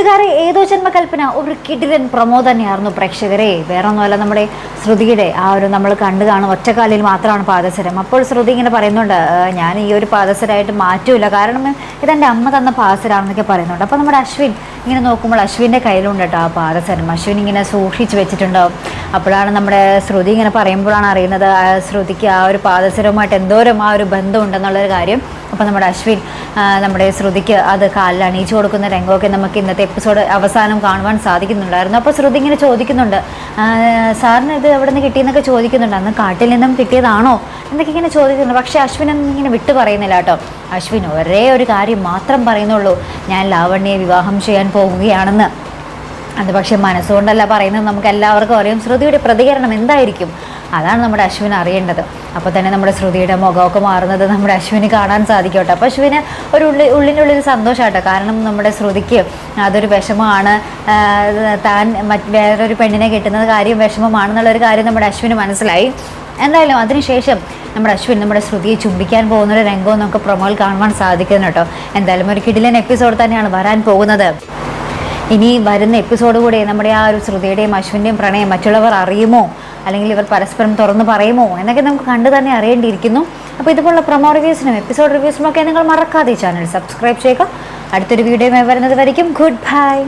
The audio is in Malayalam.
കൂട്ടുകാരെ ഏതോ ജന്മകൽപ്പന. ഒരു കിടിലൻ പ്രമോ തന്നെയായിരുന്നു പ്രേക്ഷകരെ. വേറൊന്നുമല്ല നമ്മുടെ ശ്രുതിയുടെ ആ ഒരു നമ്മൾ കണ്ടു കാണും ഒറ്റക്കാലിൽ മാത്രമാണ് പാദസരം. അപ്പോൾ ശ്രുതി ഇങ്ങനെ പറയുന്നുണ്ട് ഞാൻ ഈ ഒരു പാദസരമായിട്ട് മാറ്റൂല. കാരണം ഇതെന്റെ അമ്മ തന്ന പാദസരാണെന്നൊക്കെ പറയുന്നുണ്ട്. അപ്പോൾ നമ്മുടെ അശ്വിൻ ഇങ്ങനെ നോക്കുമ്പോൾ അശ്വിന്റെ കയ്യിലുണ്ട് കേട്ടോ ആ പാദസരം. അശ്വിൻ ഇങ്ങനെ സൂക്ഷിച്ച് വെച്ചിട്ടുണ്ടാവും. അപ്പോഴാണ് നമ്മുടെ ശ്രുതി ഇങ്ങനെ പറയുമ്പോഴാണ് അറിയുന്നത് ശ്രുതിക്ക് ആ ഒരു പാദസരവുമായിട്ട് എന്തോരം ആ ഒരു ബന്ധമുണ്ടെന്നുള്ളൊരു കാര്യം. അപ്പോൾ നമ്മുടെ അശ്വിൻ നമ്മുടെ ശ്രുതിക്ക് അത് കാലിൽ അണിയിച്ചു കൊടുക്കുന്ന രംഗമൊക്കെ നമുക്ക് ഇന്നത്തെ എപ്പിസോഡ് അവസാനം കാണുവാൻ സാധിക്കുന്നുണ്ടായിരുന്നു. അപ്പോൾ ശ്രുതി ഇങ്ങനെ ചോദിക്കുന്നുണ്ട് "ആ, സാറിന് ഇത് എവിടെ നിന്ന് കിട്ടിയെന്നൊക്കെ ചോദിക്കുന്നുണ്ട്. അന്ന് കാട്ടിൽ നിന്നും കിട്ടിയതാണോ എന്നൊക്കെ ഇങ്ങനെ ചോദിക്കുന്നുണ്ട്. പക്ഷേ അശ്വിനൊന്നും ഇങ്ങനെ വിട്ടു പറയുന്നില്ല കേട്ടോ. അശ്വിൻ ഒരേ ഒരു കാര്യം മാത്രം പറയുന്നുള്ളൂ. ഞാൻ ലാവണ്യെ വിവാഹം ചെയ്യാൻ പോകുകയാണെന്ന് അത് പക്ഷെ മനസ്സുകൊണ്ടല്ല പറയുന്നത്. നമുക്ക് എല്ലാവർക്കും അറിയാം ശ്രുതിയുടെ പ്രതികരണം എന്തായിരിക്കും? അതാണ് നമ്മുടെ അശ്വിൻ അറിയേണ്ടത്. അപ്പോൾ തന്നെ നമ്മുടെ ശ്രുതിയുടെ മുഖമൊക്കെ മാറുന്നത് നമ്മുടെ അശ്വിന് കാണാൻ സാധിക്കട്ടെ. അപ്പോൾ അശ്വിന് ഒരു ഉള്ളി ഉള്ളിനുള്ളിൽ സന്തോഷമാട്ടോ കാരണം നമ്മുടെ ശ്രുതിക്ക് അതൊരു വിഷമമാണ്. താൻ വേറൊരു പെണ്ണിനെ കിട്ടുന്നത് കാര്യം വിഷമമാണെന്നുള്ളൊരു കാര്യം നമ്മുടെ അശ്വിന് മനസ്സിലായി. എന്തായാലും അതിനുശേഷം നമ്മുടെ അശ്വിൻ നമ്മുടെ ശ്രുതിയെ ചുംബിക്കാൻ പോകുന്ന ഒരു രംഗവും നമുക്ക് പ്രൊമോയിൽ കാണുവാൻ സാധിക്കുന്നു കേട്ടോ. എന്തായാലും ഒരു കിടിലൻ എപ്പിസോഡ് തന്നെയാണ് വരാൻ പോകുന്നത്. ഇനി വരുന്ന എപ്പിസോഡ് കൂടെ നമ്മുടെ ആ ഒരു ശ്രുതിയുടെയും അശ്വിന്റെയും പ്രണയം മറ്റുള്ളവർ അറിയുമോ? അല്ലെങ്കിൽ ഇവർ പരസ്പരം തുറന്ന് പറയുമോ? എന്നൊക്കെ നമുക്ക് കണ്ടു തന്നെ അറിയേണ്ടിയിരിക്കുന്നു. അപ്പോൾ ഇതുപോലുള്ള പ്രൊമോ റിവ്യൂസിനും എപ്പിസോഡ് റിവ്യൂസിനും ഒക്കെ നിങ്ങൾ മറക്കാതെ ചാനൽ സബ്സ്ക്രൈബ് ചെയ്യുക. അടുത്തൊരു വീഡിയോയുമായി വരുന്നത് വരയ്ക്കും. Good bye